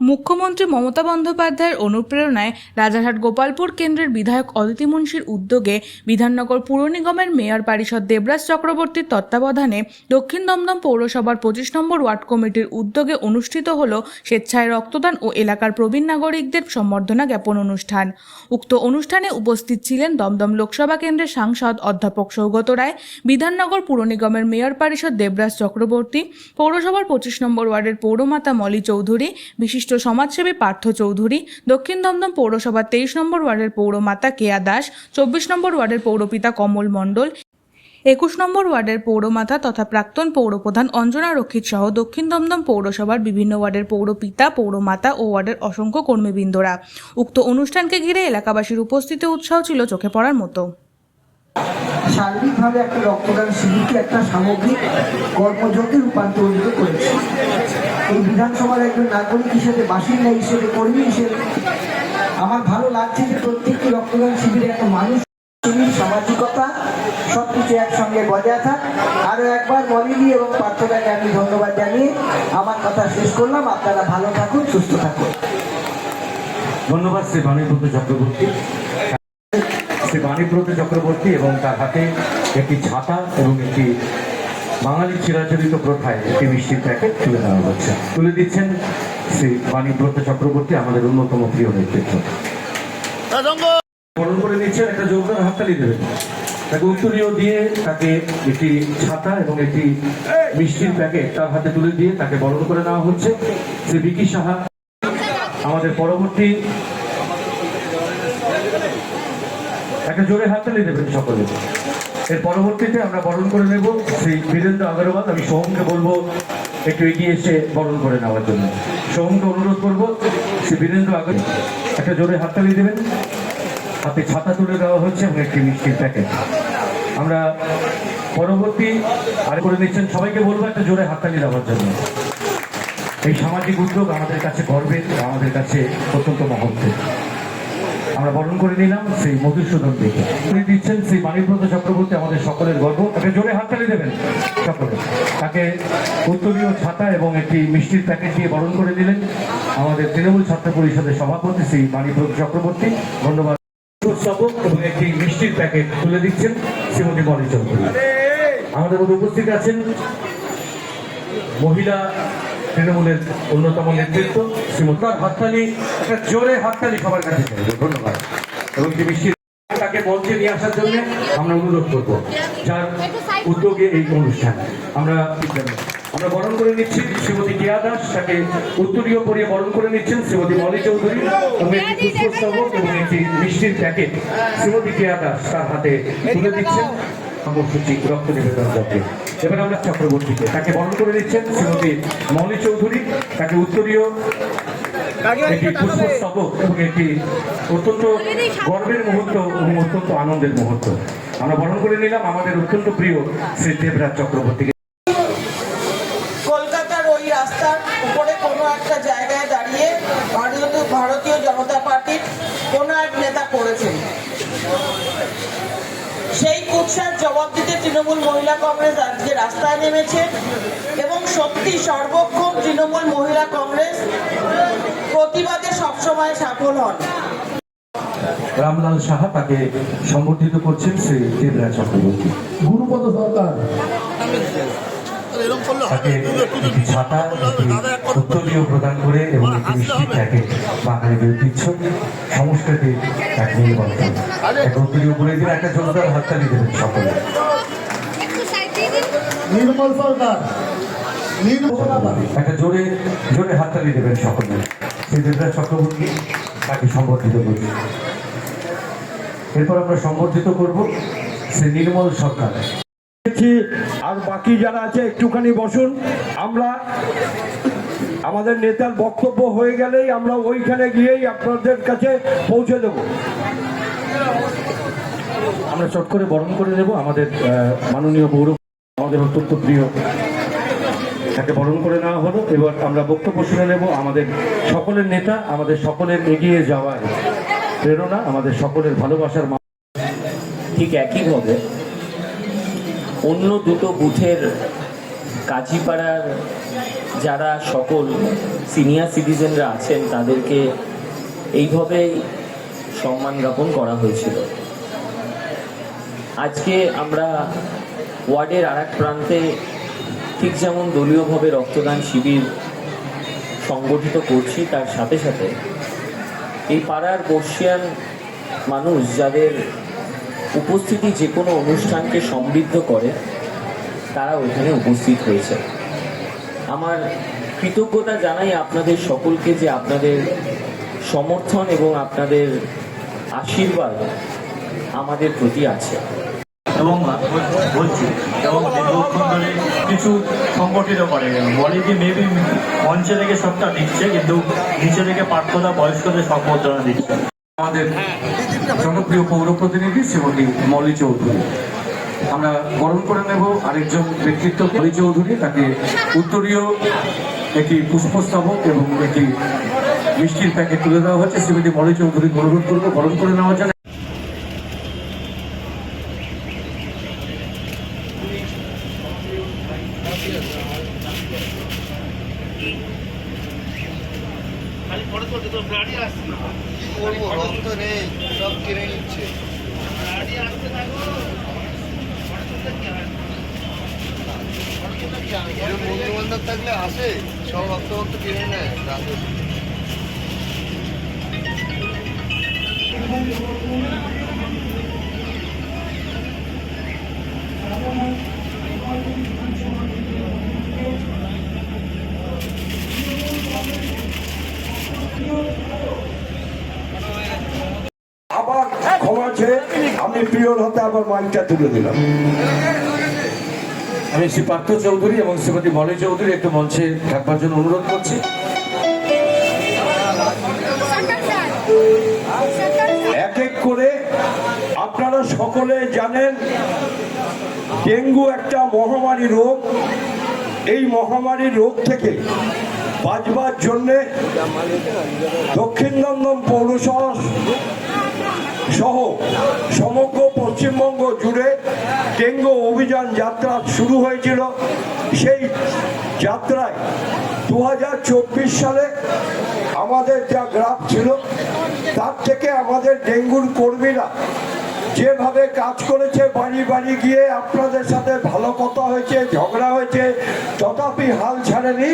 মুখ্যমন্ত্রী মমতা বন্দ্যোপাধ্যায়ের অনুপ্রেরণায় রাজারহাট গোপালপুর কেন্দ্রের বিধায়ক অদিতি মুন্সির উদ্যোগে বিধাননগর পুর নিগমের মেয়র পারিষদ দেবরাজ চক্রবর্তীর তত্ত্বাবধানে দক্ষিণ দমদম পৌরসভার পঁচিশ নম্বর ওয়ার্ড কমিটির উদ্যোগে অনুষ্ঠিত হল স্বেচ্ছায় রক্তদান ও এলাকার প্রবীণ নাগরিকদের সম্বর্ধনা জ্ঞাপন অনুষ্ঠান। উক্ত অনুষ্ঠানে উপস্থিত ছিলেন দমদম লোকসভা কেন্দ্রের সাংসদ অধ্যাপক সৌগত রায়, বিধাননগর পুর নিগমের মেয়র পারিষদ দেবরাজ চক্রবর্তী, পৌরসভার পঁচিশ নম্বর ওয়ার্ডের পৌরমাতা মলি চৌধুরী, বিশিষ্ট সমাজসেবী পার্থ চৌধুরী, দক্ষিণ দমদম পৌরসভার তেইশ নম্বর ওয়ার্ডের পৌরমাতা কেয়া দাস, চব্বিশ নম্বর ওয়ার্ডের পৌরপিতা কমল মণ্ডল, একুশ নম্বর ওয়ার্ডের পৌরমাতা তথা প্রাক্তন পৌরপ্রধান অঞ্জনা রক্ষিত সহ দক্ষিণ দমদম পৌরসভার বিভিন্ন ওয়ার্ডের পৌরপিতা পৌরমাতা ও ওয়ার্ডের অসংখ্য কর্মীবৃন্দরা। উক্ত অনুষ্ঠানকে ঘিরে এলাকাবাসীর উপস্থিতি উৎসাহ ছিল চোখে পড়ার মতো। সার্বিকভাবে একটা রক্তদান শিবিরকে একটা সামগ্রিক কর্মযোগে রূপান্তরিত করেছে। এই বিধানসভার একজন নাগরিক হিসেবে, বাসিন্দা হিসেবে, কর্মী হিসেবে আমার ভালো লাগছে যে প্রত্যেকটি রক্তদান শিবিরে একটা মানুষ সামাজিকতা সব কিছু একসঙ্গে বজায় থাক। আরও একবার বলিনি এবং প্রার্থনাকে আমি ধন্যবাদ জানিয়ে আমার কথা শেষ করলাম। আপনারা ভালো থাকুন, সুস্থ থাকুন। ধন্যবাদ শ্রী বাণীব্রত চক্রবর্তী। শ্রী বাণীব্রত চক্রবর্তী এবং তার হাতে একটি ছাতা এবং একটি বাঙালি চিরাচরিত প্রথায় একটি মিষ্টির প্যাকেট তুলে দেওয়া হচ্ছে। তুলে দিচ্ছেন শ্রী বাণীব্রত চক্রবর্তী, আমাদের অন্যতম প্রিয় নেতৃত্ব। বরণ করে নিচ্ছেন একটা জোরদার হাততালি দেবেন। তাকে উত্তরীয় দিয়ে তাকে একটি ছাতা এবং একটি মিষ্টির প্যাকেট তার হাতে তুলে দিয়ে তাকে বরণ করে নেওয়া হচ্ছে। শ্রী বিকি সাহা, আমাদের পরবর্তী একটা জোরে হাততালি দেবেন সকলে। এর পরবর্তীতে আমরা বরণ করে নেব শ্রী বীরেন্দ্র আগরওয়াল। আমি সোহমকে বলব, একটু এগিয়ে এসে বরণ করে নেওয়ার জন্য। সোহমকে অনুরোধ করব, শ্রী বীরেন্দ্র আগর একটা জোরে হাততালি দেবেন। হাতে ছাতা তুলে দেওয়া হচ্ছে এবং একটি মিষ্টির প্যাকেট। আমরা পরবর্তী আর করে নিচ্ছেন, সবাইকে বলব একটা জোরে হাততালি দেওয়ার জন্য। এই সামাজিক উদ্যোগ আমাদের কাছে গর্বের, আমাদের কাছে অত্যন্ত মহত্বের। আমরা বরণ করে নিলাম সেই মধুসূদন দেখে উনি দিচ্ছেন সেই মানিব্রত চক্রবর্তী আমাদের সকলের গর্ব। তাকে জোরে হাততালি দেবেন সকলে। তাকে উত্তরীয় ছাতা এবং একটি মিষ্টির প্যাকেট দিয়ে বরণ করে দিলেন আমাদের তৃণমূল ছাত্র পরিষদের সভাপতি শ্রী মানিব্রত চক্রবর্তী। ধন্যবাদ। এবং একটি মিষ্টির প্যাকেট তুলে দিচ্ছেন শ্রীমতী মণি আমাদের মধ্যে উপস্থিত আছেন মহিলা তৃণমূলের অন্যতম নেতৃত্ব শ্রীমতার হাততালি। একটা জোরে হাততালি সবার কাছে। ধন্যবাদ। এবং মিষ্টি তাকে মঞ্চে নিয়ে আসার জন্য আমরা অনুরোধ করব, যার উদ্যোগে এই অনুষ্ঠান। আমরা আমরা বরণ করে নিচ্ছি শ্রীমতী কেয়া দাস, তাকে উত্তরীয় পরিয়ে বরণ করে নিচ্ছেন শ্রীমতী মলি চৌধুরী এবং একটি পুষ্পস্তবক এবং একটি মিষ্টির প্যাকেট শ্রীমতী কেয়া দাস তার হাতে তুলে দিচ্ছেন। কর্মসূচি রক্ত নিবেদন করবে এবার আমরা চক্রবর্তীকে তাকে বরণ করে নিচ্ছেন শ্রীমতী মৌলি চৌধুরী তাকে উত্তরীয় একটি পুষ্পস্তবক এবং একটি অত্যন্ত গর্বের মুহূর্ত এবং অত্যন্ত আনন্দের মুহূর্ত। আমরা বরণ করে নিলাম আমাদের অত্যন্ত প্রিয় শ্রী দেবরাজ চক্রবর্তীকে কলকাতার ওই রাস্তার উপরে কোনো একটা জায়গায় দাঁড়িয়ে ভারতীয় ভারতীয় জনতা পার্টির কোনো এক নেতা করেছেন সেই কুৎসার জবাব দিতে তৃণমূল মহিলা কংগ্রেস আজকে রাস্তায় নেমেছে এবং সত্যি সর্বক্ষণ তৃণমূল মহিলা কংগ্রেস প্রতিবাদে সবসময় সফল হন। রামলাল সাহা তাকে সম্বর্ধিত করছেন শ্রী দেবরাজ চক্রবর্তী। গুরুপদ সরকার। তাকে একটি ছাতা একটি উত্তরীয় প্রদান করে এবং একটি মিষ্টি প্যাকেট সংস্কৃতির এক নির্বাচন এক উত্তরীয় করে দিলে একটা জোরদার হাততালি দেবেন সকলে। নির্মল সরকার। একটা জোরে জোরে হাততালি দেবেন সকলে। সেই দেবরাজ চক্রবর্তী তাকে সম্বর্ধিত করবে। এরপর আমরা সম্বর্ধিত করব শ্রী নির্মল সরকার। দেখছি। আর বাকি যারা আছে একটুখানি বসুন। আমরা আমাদের নেতার বক্তব্য হয়ে গেলেই আমরা ওইখানে গিয়েই আপনাদের কাছে পৌঁছে দেবো। আমরা চট করে বরণ করে নেব আমাদের মাননীয় গৌরব আমাদের অত্যন্ত প্রিয়। তাকে বরণ করে নেওয়া হলো। এবার আমরা বক্তব্য শুনে নেব আমাদের সকলের নেতা আমাদের সকলের এগিয়ে যাওয়ার প্রেরণা আমাদের সকলের ভালোবাসার মা- ঠিক একইভাবে অন্য দুটো বুথের কাজীপাড়ার যারা সকল সিনিয়র সিটিজেনরা আছেন, তাদেরকে এইভাবেই সম্মান জ্ঞাপন করা হয়েছিল। আজকে আমরা ওয়ার্ডের আর প্রান্তে ঠিক যেমন দলীয়ভাবে রক্তদান শিবির সংগঠিত করছি, তার সাথে সাথে এই পাড়ার বর্ষিয়ান মানুষ যাদের উপস্থিতি যে কোনো অনুষ্ঠানকে সমৃদ্ধ করে তারা ওইখানে উপস্থিত হয়েছে। আমার কৃতজ্ঞতা জানাই আপনাদের সকলকে যে আপনাদের সমর্থন এবং আপনাদের আশীর্বাদ আমাদের প্রতি আছে। এবং বলছি এবং দীর্ঘক্ষণ ধরে কিছু সংগঠিত করে। বলে যে মেবি মঞ্চে থেকে সবটা দিচ্ছে, কিন্তু নিচে থেকে প্রার্থনা বয়স্কদের সম্বর্ধনা দিচ্ছে। আমাদের জনপ্রিয় পৌর প্রতিনিধি শ্রীমতী মলি চৌধুরী। আমরা বরণ করে নেব আরেকজন ব্যক্তিত্ব মলি চৌধুরী তাকে উত্তরীয় একটি পুষ্পস্তবক এবং একটি মিষ্টির প্যাকেট তুলে দেওয়া হচ্ছে। শ্রীমতী মলি চৌধুরী অনুরোধ করব বরণ করে নেওয়া জন্য। করব রক্ত নেই, সব কিনে নিচ্ছে। বন্ধু বান্ধব থাকলে আসে, সব রক্ত রক্ত কিনে নেয় রাতে। আবার আমি প্রিয়র হাতে আবার মাইকটা তুলে দিলাম আমি শ্রী পার্থ চৌধুরী এবং শ্রীমতী মলি চৌধুরী একটু মঞ্চে থাকবার জন্য অনুরোধ করছি। এক এক করে আপনারা সকলে জানেন ডেঙ্গু একটা মহামারী রোগ। এই মহামারী রোগ থেকে বাঁচবার জন্যে দক্ষিণ দমদম পৌরসভা সহ সমগ্র পশ্চিমবঙ্গ জুড়ে ডেঙ্গু অভিযান যাত্রা শুরু হয়েছিল। সেই যাত্রায় দু হাজার চব্বিশ সালে আমাদের যা গ্রাফ ছিল, তার থেকে আমাদের ডেঙ্গুর কর্মীরা যেভাবে কাজ করেছে, বাড়ি বাড়ি গিয়ে আপনাদের সাথে ভালো কথা হয়েছে, ঝগড়া হয়েছে, তথাপি হাল ছাড়েনি,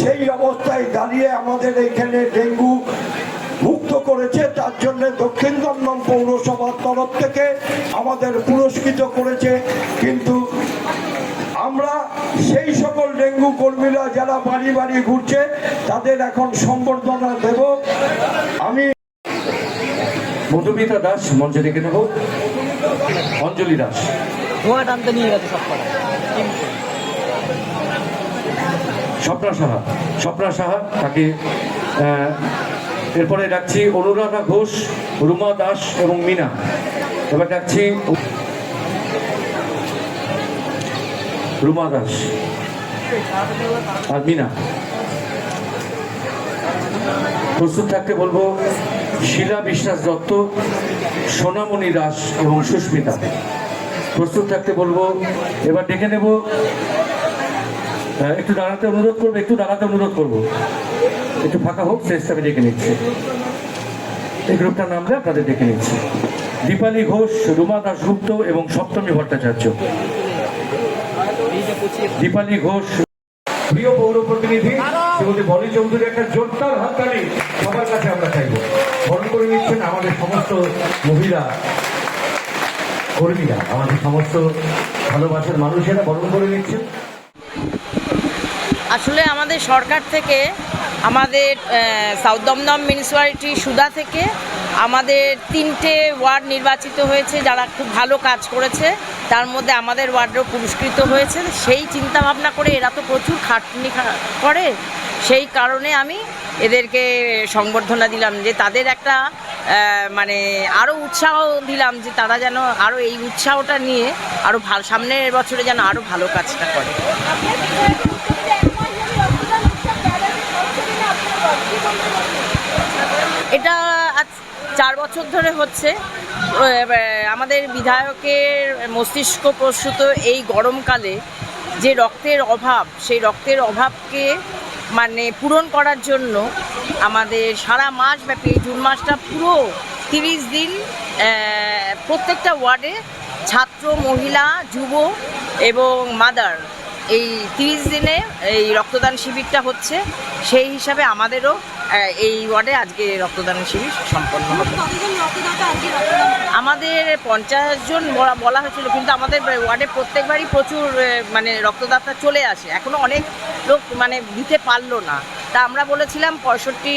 সেই অবস্থায় দাঁড়িয়ে আমাদের এইখানে ডেঙ্গু মুক্ত করেছে তার জন্য দক্ষিণ দমদম পৌরসভার তরফ থেকে আমাদের পুরস্কৃত করেছে। কিন্তু আমরা সেই সকল ডেঙ্গু কর্মীরা যারা বাড়ি বাড়ি ঘুরছে তাদের এখন সম্বর্ধনা দেব। আমি মধুমিতা দাস মঞ্চে ডেকে নেব। অঞ্জলি দাস। স্বপ্না সাহা স্বপ্না সাহা তাকে আহ, এরপরে ডাকছি অনুরাধা ঘোষ, রুমা দাস এবং মিনা। এবার ডাকছি রুমা দাস আর মিনা। প্রস্তুত থাকতে বলব শিলা বিশ্বাস দত্ত, সোনামণি দাস এবং সুস্মিতা। প্রস্তুত থাকতে বলব, এবার ডেকে নেব একটু দাঁড়াতে অনুরোধ করব, একটু দাঁড়াতে অনুরোধ করব। একটু ফাঁকা হোক শেষ আমি ডেকে নিচ্ছি। এই গ্রুপটার নামটা আপনাদের ডেকে নিচ্ছি। দীপালি ঘোষ, রুমা দাসগুপ্ত এবং সপ্তমী ভট্টাচার্য। দীপালি ঘোষ, প্রিয় পৌর প্রতিনিধি, শ্রীমতী বলি চৌধুরী, একটা জোরদার হাততালি সবার কাছে আমরা চাইব। বরণ করে নিচ্ছেন আমাদের সমস্ত মহিলা কর্মীরা, আমাদের সমস্ত ভালোবাসার মানুষেরা বরণ করে নিচ্ছেন। আসলে আমাদের সরকার থেকে আমাদের সাউথ দমদম মিউনিসিপ্যালিটি সুদা থেকে আমাদের তিনটে ওয়ার্ড নির্বাচিত হয়েছে, যারা খুব ভালো কাজ করেছে। তার মধ্যে আমাদের ওয়ার্ডও পুরস্কৃত হয়েছে। সেই চিন্তা ভাবনা করে এরা তো প্রচুর খাটনি করে। সেই কারণে আমি এদেরকে সংবর্ধনা দিলাম যে তাদের একটা মানে আরও উৎসাহ দিলাম যে তারা যেন আরও এই উৎসাহটা নিয়ে আরও ভালো সামনের বছরে যেন আরও ভালো কাজটা করে। এটা আজ চার বছর ধরে হচ্ছে। আমাদের বিধায়কের মস্তিষ্ক প্রসূত এই গরমকালে যে রক্তের অভাব, সেই রক্তের অভাবকে মানে পূরণ করার জন্য আমাদের সারা মাস ব্যাপী জুন মাসটা পুরো তিরিশ দিন প্রত্যেকটা ওয়ার্ডে ছাত্র, মহিলা, যুব এবং মাদার এই তিরিশ দিনে এই রক্তদান শিবিরটা হচ্ছে। সেই হিসাবে আমাদেরও এই ওয়ার্ডে আজকে রক্তদান শিবির সম্পন্ন হবে। আমাদের পঞ্চাশ জন বলা- বলা হয়েছিল কিন্তু আমাদের ওয়ার্ডে প্রত্যেকবারই প্রচুর মানে রক্তদাতা চলে আসে। এখনও অনেক লোক মানে দিতে পারল না। তা আমরা বলেছিলাম পঁয়ষট্টি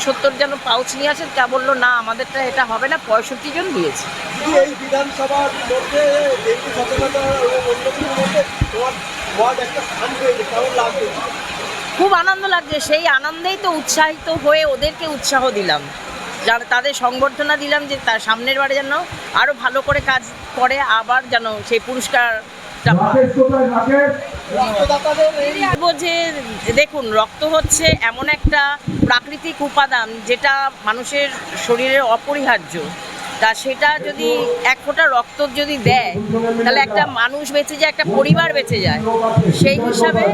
সত্তর জন পাউচ নিয়ে আসেন তা বলল না আমাদেরটা এটা হবে না পঁয়ষট্টি জন দিয়েছে। এই বিধানসভার মধ্যে ডেঙ্গু সচেতনতা এবং মধ্যে একটা স্থান পেয়েছে কেমন লাগবে খুব আনন্দ লাগছে। সেই আনন্দেই তো উৎসাহিত হয়ে ওদেরকে উৎসাহ দিলাম। যারা তাদের সংবর্ধনা দিলাম যে তার সামনের বারে যেন আরও ভালো করে কাজ করে আবার যেন সেই পুরস্কারটা পায়। যে দেখুন রক্ত হচ্ছে এমন একটা প্রাকৃতিক উপাদান যেটা মানুষের শরীরে অপরিহার্য। তা সেটা যদি এক ফোঁটা রক্ত যদি দেয় তাহলে একটা মানুষ বেঁচে যায় একটা পরিবার বেঁচে যায়। সেই হিসাবে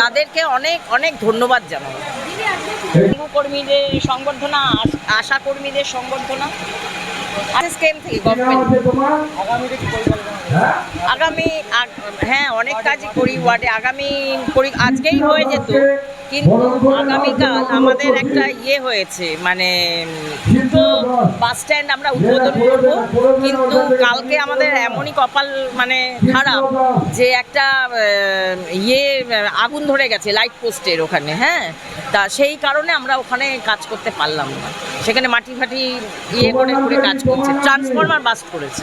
তাদেরকে অনেক অনেক ধন্যবাদ জানাব। কর্মীদের সংবর্ধনা আশা কর্মীদের সংবর্ধনা। স্কেম থেকে আগামী আগ- হ্যাঁ অনেক কাজই করি ওয়ার্ডে। আগামী পরি- আজকেই হয়ে যেত, কিন্তু আগামীকাল আমাদের একটা ইয়ে হয়েছে মানে দুটো বাস স্ট্যান্ড আমরা উদ্বোধন করব। কিন্তু কালকে আমাদের এমনই কপাল মানে খারাপ যে একটা ইয়ে আগুন ধরে গেছে লাইট পোস্টের ওখানে হ্যাঁ? তা সেই কারণে আমরা ওখানে কাজ করতে পারলাম না। সেখানে মাটি ফাটি ইয়ে করে করে কাজ করছে ট্রান্সফরমার বাস্ট করেছে।